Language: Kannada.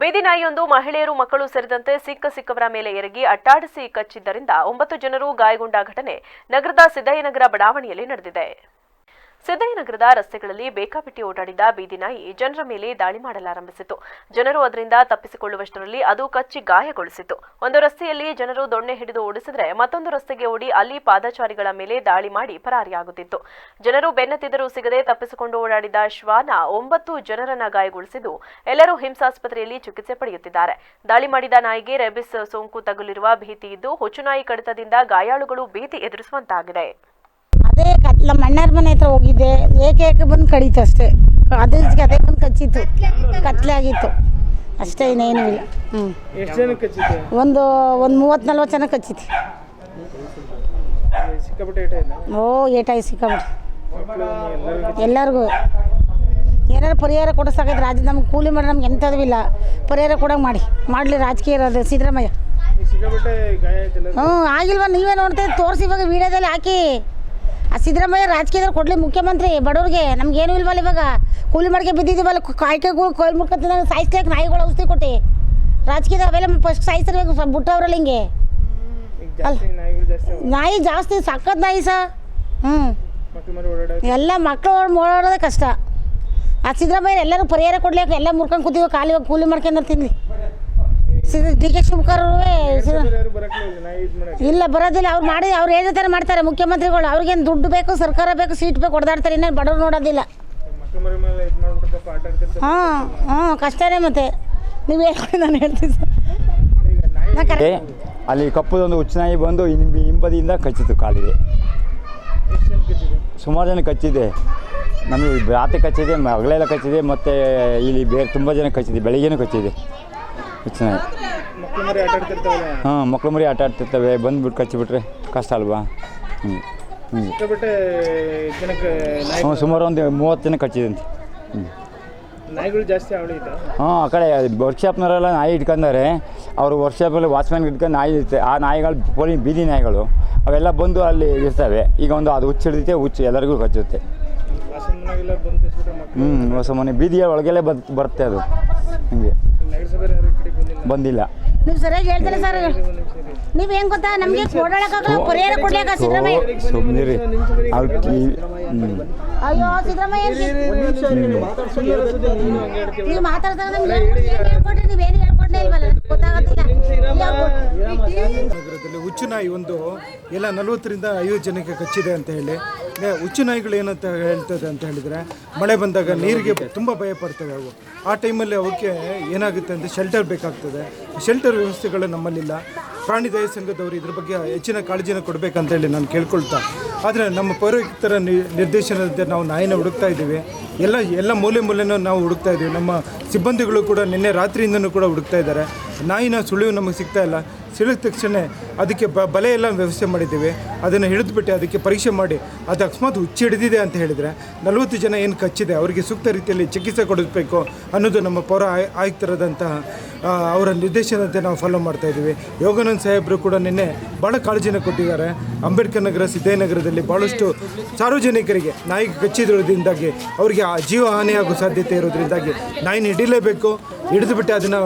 ಬೀದಿ ನಾಯಿಯೊಂದು ಮಹಿಳೆಯರು ಮಕ್ಕಳು ಸೇರಿದಂತೆ ಸಿಕ್ಕ ಸಿಕ್ಕವರ ಮೇಲೆ ಎರಗಿ ಅಟ್ಟಾಡಿಸಿ ಕಚ್ಚಿದ್ದರಿಂದ ಒಂಬತ್ತು ಜನರು ಗಾಯಗೊಂಡ ಘಟನೆ ನಗರದ ಸಿದ್ದಯ್ಯನಗರ ಬಡಾವಣೆಯಲ್ಲಿ ನಡೆದಿದೆ. ಸಿದ್ದಯ್ಯನಗರದ ರಸ್ತೆಗಳಲ್ಲಿ ಬೇಕಾಬಿಟ್ಟಿ ಓಡಾಡಿದ ಬೀದಿನಾಯಿ ಜನರ ಮೇಲೆ ದಾಳಿ ಮಾಡಲಾರಂಭಿಸಿತು ಜನರು ಅದರಿಂದ ತಪ್ಪಿಸಿಕೊಳ್ಳುವಷ್ಟರಲ್ಲಿ ಅದು ಕಚ್ಚಿ ಗಾಯಗೊಳಿಸಿತು ಒಂದು ರಸ್ತೆಯಲ್ಲಿ ಜನರು ದೊಣ್ಣೆ ಹಿಡಿದು ಓಡಿಸಿದ್ರೆ ಮತ್ತೊಂದು ರಸ್ತೆಗೆ ಓಡಿ ಅಲ್ಲಿ ಪಾದಚಾರಿಗಳ ಮೇಲೆ ದಾಳಿ ಮಾಡಿ ಪರಾರಿಯಾಗುತ್ತಿತ್ತು. ಜನರು ಬೆನ್ನತ್ತಿದ್ದರೂ ಸಿಗದೆ ತಪ್ಪಿಸಿಕೊಂಡು ಓಡಾಡಿದ ಶ್ವಾನ ಒಂಬತ್ತು ಜನರನ್ನ ಗಾಯಗೊಳಿಸಿದ್ದು ಎಲ್ಲರೂ ಹಿಂಸಾಸ್ಪತ್ರೆಯಲ್ಲಿ ಚಿಕಿತ್ಸೆ ಪಡೆಯುತ್ತಿದ್ದಾರೆ. ದಾಳಿ ಮಾಡಿದ ನಾಯಿಗೆ ರೆಬಿಸ್ ಸೋಂಕು ತಗುಲಿರುವ ಭೀತಿ ಇದ್ದು, ಹುಚ್ಚುನಾಯಿ ಕಡಿತದಿಂದ ಗಾಯಾಳುಗಳು ಭೀತಿ ಎದುರಿಸುವಂತಾಗಿದೆ. ನಮ್ಮ ಅಣ್ಣರ ಮನೆ ಹತ್ರ ಹೋಗಿದ್ದೆ. ಏಕೆ ಏಕೆ ಬಂದು ಕಡೀತು ಅಷ್ಟೇ. ಅದೇ ಅದೇ ಬಂದು ಕಚ್ಚಿತ್ತು. ಕತ್ಲೆ ಆಗಿತ್ತು. ಅಷ್ಟೇ ಇನ್ನೇನು ಇಲ್ಲ. ಹ್ಞೂ ಒಂದು ಒಂದು ಮೂವತ್ತು ನಲ್ವತ್ತು ಜನ ಕಚ್ಚಿತ್ತು ಸಿಕ್ಕಾಪಟ್ಟೆ ಏಟ ಇಲ್ಲ? ಓ ಏಟಾಯಿ ಸಿಕ್ಕಾಬಿಟ್ಟು ಎಲ್ಲರಿಗೂ? ಏನಾರು ಪರಿಹಾರ ಕೊಡಿಸಾಕೈತೆ ರಾಜ್ಯ ನಮ್ಗೆ ಕೂಲಿ ಮಾಡಿ ನಮ್ಗೆ ಎಂಥದ್ದು ಇಲ್ಲ. ಪರಿಹಾರ ಕೊಡಂಗೆ ಮಾಡಿ. ಮಾಡಲಿ ರಾಜಕೀಯ ಇರೋದು ಸಿದ್ದರಾಮಯ್ಯ. ಹ್ಞೂ ಆಗಿಲ್ವ? ನೀವೇ ನೋಡ್ತಾ ತೋರಿಸಿ ಇವಾಗ ವೀಡಿಯೋದಲ್ಲಿ ಹಾಕಿ. ಆ ಸಿದ್ದರಾಮಯ್ಯ ರಾಜಕೀಯದಲ್ಲಿ ಕೊಡಲಿ ಮುಖ್ಯಮಂತ್ರಿ ಬಡವ್ರಿಗೆ ನಮ್ಗೇನು ಇಲ್ವಲ್ಲ ಇವಾಗ. ಕೂಲಿ ಮಾಡಿಗೆ ಬಿದ್ದಿದ್ದೀವಲ್ಲ ಕಾಯ್ಕೆಗಳು ಕೋಲ್ ಮುಡ್ಕೊತಿದ್ದಾಗ ಸಾಯಿಸ್ಲಿಕ್ಕೆ ನಾಯಿಗಳು ಔಷಧಿ ಕೊಟ್ಟು? ರಾಜಕೀಯದ ಅವೆಲ್ಲ ಫಸ್ಟ್ ಸಾಯಿಸಿರ್ಬೇಕು ಸ್ವಲ್ಪ ಬಿಟ್ಟವ್ರಲ್ಲ ಹಿಂಗೆ. ನಾಯಿ ಜಾಸ್ತಿ ಸಕ್ಕತ್ ನಾಯಿ ಸಾ. ಹ್ಞೂ ಎಲ್ಲ ಮಕ್ಕಳು ಓಡಾಡೋದೇ ಕಷ್ಟ. ಆ ಸಿದ್ದರಾಮಯ್ಯ ಎಲ್ಲರೂ ಪರಿಹಾರ ಕೊಡ್ಲಿಕ್ಕೆ ಎಲ್ಲ ಮುರ್ಕೊಂಡು ಕೂತೀವಿ ಖಾಲಿ ಹೋಗಿ ಕೂಲಿ ಮಾಡ್ಕೊಂಡು ತಿನ್ಲಿ ಡಿ ಕೆ ಶಿವಕುಮಾರ್ ಇಲ್ಲ ಬರೋದಿಲ್ಲ. ಅವ್ರು ಮಾಡಿ ಅವ್ರು ಹೇಳಿರ್ತಾರೆ ಮಾಡ್ತಾರೆ? ಮುಖ್ಯಮಂತ್ರಿಗಳು ಅವ್ರಿಗೇನು ದುಡ್ಡು ಬೇಕು ಸರ್ಕಾರ ಬೇಕು ಸೀಟ್ ಬೇಕು ಹೊಡೆದಾಡ್ತಾರೆ ಇನ್ನೇನು ಬಡವ್ರು ನೋಡೋದಿಲ್ಲ. ಹಾಂ ಹಾಂ ಕಷ್ಟನೇ ಮತ್ತೆ. ನೀವು ಹೇಳ್ಕೊಡಿ ನಾನು ಹೇಳ್ತೀನಿ. ಸರ್ ಅಲ್ಲಿ ಕಪ್ಪದೊಂದು ಹುಚ್ಚನಾಯಿ ಬಂದು ಹಿಂಬಿ ಹಿಂಬದಿಯಿಂದ ಕಚ್ಚಿತು ಕಾಲಿಗೆ. ಸುಮಾರು ಜನ ಕಚ್ಚಿದೆ. ನಮಗೆ ರಾತ್ರಿ ಕಚ್ಚಿದೆ ಹಗಲೆಲ್ಲ ಕಚ್ಚಿದೆ ಮತ್ತು ಇಲ್ಲಿ ಬೇರೆ ತುಂಬ ಜನ ಕಚ್ಚಿದೆ ಬೆಳಿಗ್ಗೆನೂ ಕಚ್ಚಿದೆ. ಆಡ್ತಿರ್ತಾವಲ್ಲ ಹಾಂ ಮಕ್ಳು ಮರಿ ಆಟ ಆಡ್ತಿರ್ತವೆ. ಬಂದ್ಬಿಟ್ಟು ಕಚ್ಚಿಬಿಟ್ರೆ ಕಷ್ಟ ಅಲ್ವಾ? ಹ್ಞೂ ಹ್ಞೂ ಸುಮಾರು ಒಂದು ಮೂವತ್ತು ಜನ ಕಚ್ಚಿದಂತೆ. ಹ್ಞೂ ನಾಯಿಗಳು ಜಾಸ್ತಿ ಅವಳಿ ಇದ್ದ ಹಾಂ ಆ ಕಡೆ ವರ್ಕ್ಶಾಪ್ನವರೆಲ್ಲ ನಾಯಿ ಇಟ್ಕೊಂಡಾರೆ ಅವರು ವರ್ಕ್ಶಾಪಲ್ಲಿ ವಾಚ್ಮ್ಯಾನ್ ಇಟ್ಕೊಂಡು ನಾಯಿ ಇರುತ್ತೆ. ಆ ನಾಯಿಗಳು ಪೊಲೀಸ್ ಬೀದಿ ನಾಯಿಗಳು. ಅವೆಲ್ಲ ಬಂದು ಅಲ್ಲಿ ಇರ್ತವೆ. ಈಗ ಒಂದು ಅದು ಹುಚ್ಚು ಹಿಡಿದೈತೆ ಹುಚ್ಚು ಎಲ್ಲರಿಗೂ ಕಚ್ಚುತ್ತೆ. ಹ್ಞೂ ಹೊಸ ಮನೆ ಬೀದಿಯ ಒಳಗೆಲ್ಲ ಬದ್ ಬರುತ್ತೆ ಅದು. ಹಂಗೆ. ಬಂದಿಲ್ಲ. ನೀವು ಸರಿಯಾಗಿ ಹೇಳ್ತಾರೆ ಸರ್. ನೀವು ಹೆಂಗ್ ಗೊತ್ತಾ? ನಮಗೆ ಓಡಾಡಕ್ಕಾಗಲ್ಲ ಪರಿಹಾರ ಕೊಡ್ಲಿಕ್ಕ ಸಿದ್ದರಾಮಯ್ಯ. ಸುಮ್ಮನೆ ರೀ ಅವ್ರು ಅಯ್ಯೋ ಸಿದ್ದರಾಮಯ್ಯ. ನೀವು ಏನು ನಮ್ಗೆ ಹೇಳ್ಕೊಟ್ರಿ ನೀವೇನು ನಗರದಲ್ಲಿ ಹುಚ್ಚು ನಾಯಿ ಒಂದು ಎಲ್ಲ ನಲವತ್ತರಿಂದ ಐವತ್ತು ಜನಕ್ಕೆ ಕಚ್ಚಿದೆ ಅಂತ ಹೇಳಿ. ಹುಚ್ಚು ನಾಯಿಗಳು ಏನಂತ ಹೇಳ್ತದೆ ಅಂತ ಹೇಳಿದರೆ ಮಳೆ ಬಂದಾಗ ನೀರಿಗೆ ತುಂಬ ಭಯ ಪಡ್ತವೆ ಅವು. ಆ ಟೈಮಲ್ಲಿ ಅವಕ್ಕೆ ಏನಾಗುತ್ತೆ ಅಂದರೆ ಶೆಲ್ಟರ್ ಬೇಕಾಗ್ತದೆ. ಶೆಲ್ಟರ್ ವ್ಯವಸ್ಥೆಗಳು ನಮ್ಮಲ್ಲಿಲ್ಲ. ಪ್ರಾಣಿ ದಯ ಸಂಘದವರು ಇದ್ರ ಬಗ್ಗೆ ಹೆಚ್ಚಿನ ಕಾಳಜಿನ ಕೊಡಬೇಕಂತ ಹೇಳಿ ನಾನು ಕೇಳ್ಕೊಳ್ತಾ ಆದರೆ ನಮ್ಮ ಪೌರಕ್ತರ ನಿ- ನಿರ್ದೇಶನದಂತೆ ನಾವು ನಾಯಿನ ಹುಡುಕ್ತಾ ಇದ್ದೀವಿ. ಎಲ್ಲ ಎಲ್ಲ ಮೂಲೆ ಮೂಲೆನೂ ನಾವು ಹುಡುಕ್ತಾ ಇದ್ದೀವಿ. ನಮ್ಮ ಸಿಬ್ಬಂದಿಗಳು ಕೂಡ ನಿನ್ನೆ ರಾತ್ರಿಯಿಂದನೂ ಕೂಡ ಹುಡುಕ್ತಾ ಇದ್ದಾರೆ. ನಾಯಿನ ಸುಳಿವು ನಮಗೆ ಸಿಗ್ತಾ ಇಲ್ಲ. ಸಿಳಿದ ತಕ್ಷಣ ಅದಕ್ಕೆ ಬ ಬಲೆ ಎಲ್ಲ ವ್ಯವಸ್ಥೆ ಮಾಡಿದ್ದೀವಿ. ಅದನ್ನು ಹಿಡಿದುಬಿಟ್ಟು ಅದಕ್ಕೆ ಪರೀಕ್ಷೆ ಮಾಡಿ, ಅದು ಅಕಸ್ಮಾತ್ ಹುಚ್ಚಿ ಹಿಡಿದಿದೆ ಅಂತ ಹೇಳಿದರೆ ನಲವತ್ತು ಜನ ಏನು ಕಚ್ಚಿದೆ, ಅವರಿಗೆ ಸೂಕ್ತ ರೀತಿಯಲ್ಲಿ ಚಿಕಿತ್ಸೆ ಕೊಡಿಸಬೇಕು ಅನ್ನೋದು ನಮ್ಮ ಪೌರ ಆಯ್- ಆಯುಕ್ತರಾದಂತಹ ಅವರ ನಿರ್ದೇಶನದಂತೆ ನಾವು ಫಾಲೋ ಮಾಡ್ತಾ ಇದ್ದೀವಿ. ಯೋಗಾನಂದ್ ಸಾಹೇಬರು ಕೂಡ ನಿನ್ನೆ ಭಾಳ ಕಾಳಜಿನ ಕೊಟ್ಟಿದ್ದಾರೆ. ಅಂಬೇಡ್ಕರ್ ನಗರ ಸಿದ್ದಯ್ಯನಗರದಲ್ಲಿ ಭಾಳಷ್ಟು ಸಾರ್ವಜನಿಕರಿಗೆ, ನಾಯಿ ಕಚ್ಚಿದ್ರಿಂದಾಗಿ ಅವರಿಗೆ ಆ ಜೀವ ಹಾನಿಯಾಗೋ ಸಾಧ್ಯತೆ ಇರೋದ್ರಿಂದಾಗಿ ನಾಯಿನ ಹಿಡಿಲೇಬೇಕು. ಹಿಡಿದುಬಿಟ್ಟು ಅದನ್ನು